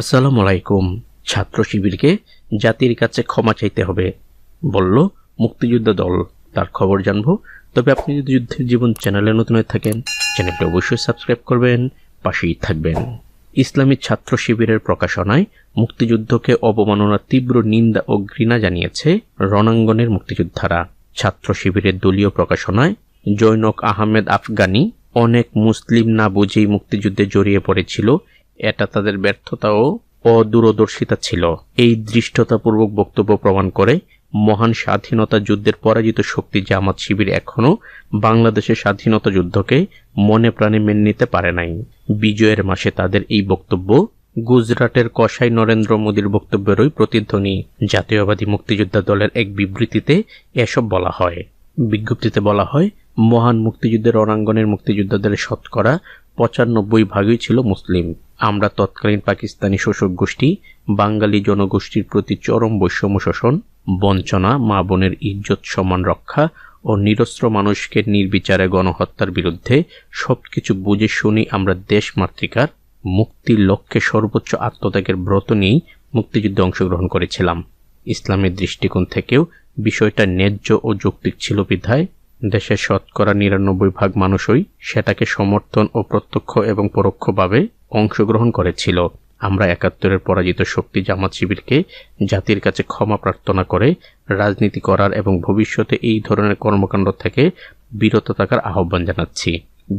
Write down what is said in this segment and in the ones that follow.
আসসালামু আলাইকুম ছাত্র শিবিরকে জাতির কাছে ক্ষমা চাইতে হবে, বলল মুক্তিযোদ্ধা দল। তার খবর জানব। তবে আপনি যদি যুদ্ধের জীবন চ্যানেলে নতুন হয়ে থাকেন, চ্যানেলটি অবশ্যই সাবস্ক্রাইব করবেন, পাশেই থাকবেন। ইসলামী ছাত্র শিবিরের প্রকাশনায় মুক্তিযুদ্ধকে অবমাননার তীব্র নিন্দা ও ঘৃণা জানিয়েছে রণাঙ্গনের মুক্তিযোদ্ধারা। ছাত্র শিবিরের দলীয় প্রকাশনায়, জৈনক আহমেদ আফগানি অনেক মুসলিম না বুঝেই মুক্তিযুদ্ধে জড়িয়ে পড়েছিল এটা তাদের ব্যর্থতা ও অদূরদর্শিতা ছিল। এই দৃষ্টতাপূর্বক বক্তব্য প্রমাণ করে মহান স্বাধীনতা যুদ্ধের পরাজিত শক্তি জামাত শিবির এখনও বাংলাদেশের স্বাধীনতা যুদ্ধকে মনে প্রাণে মেনে নিতে পারে নাই। বিজয়ের মাসে তাদের এই বক্তব্য গুজরাটের কসাই নরেন্দ্র মোদীর বক্তব্যেরই প্রতিধ্বনি। জাতীয়বাদী মুক্তিযোদ্ধা দলের এক বিবৃতিতে এসব বলা হয়। বিজ্ঞপ্তিতে বলা হয়, মহান মুক্তিযুদ্ধের রণাঙ্গনের মুক্তিযোদ্ধাদের শতকরা পঁচানব্বই ভাগই ছিল মুসলিম। আমরা তৎকালীন পাকিস্তানি শোষক গোষ্ঠী বাঙালি জনগোষ্ঠীর প্রতি চরম বৈষম্য শোষণ, বঞ্চনা, মা বোনের ইজ্জত, সম্মান রক্ষা ও নিরস্ত্র মানুষকে নির্বিচারে গণহত্যার বিরুদ্ধে সবকিছু বুঝে শুনি আমরা দেশ মাতৃকার মুক্তির লক্ষ্যে সর্বোচ্চ আত্মত্যাগের ব্রত নিয়েই মুক্তিযুদ্ধে অংশগ্রহণ করেছিলাম। ইসলামের দৃষ্টিকোণ থেকেও বিষয়টা ন্যায্য ও যৌক্তিক ছিল বিধায় দেশের শতকরা নিরানব্বই ভাগ মানুষই সেটাকে সমর্থন ও প্রত্যক্ষ এবং পরোক্ষভাবে অংশগ্রহণ করেছিল। আমরা একাত্তরের পরাজিত শক্তি জামাত শিবিরকে জাতির কাছে ক্ষমা প্রার্থনা করে, রাজনীতি করার এবং ভবিষ্যতে এই ধরনের কর্মকাণ্ড থেকে বিরত থাকার আহ্বান জানাচ্ছি।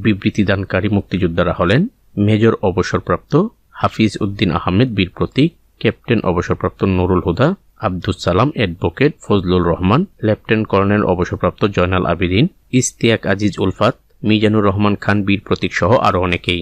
বিবৃতি দানকারী মুক্তিযোদ্ধারা হলেন মেজর অবসরপ্রাপ্ত হাফিজ উদ্দিন আহমেদ বীর প্রতীক, ক্যাপ্টেন অবসরপ্রাপ্ত Nurul Huda, Abdus Salam advocate Fazlur Rahman, lieutenant colonel অবসরপ্রাপ্ত জয়নাল আবিদিন ইস্তিয়াক আজিজ উলফাত, মিজানুর রহমান খান বীর প্রতীক সহ আরও অনেকেই।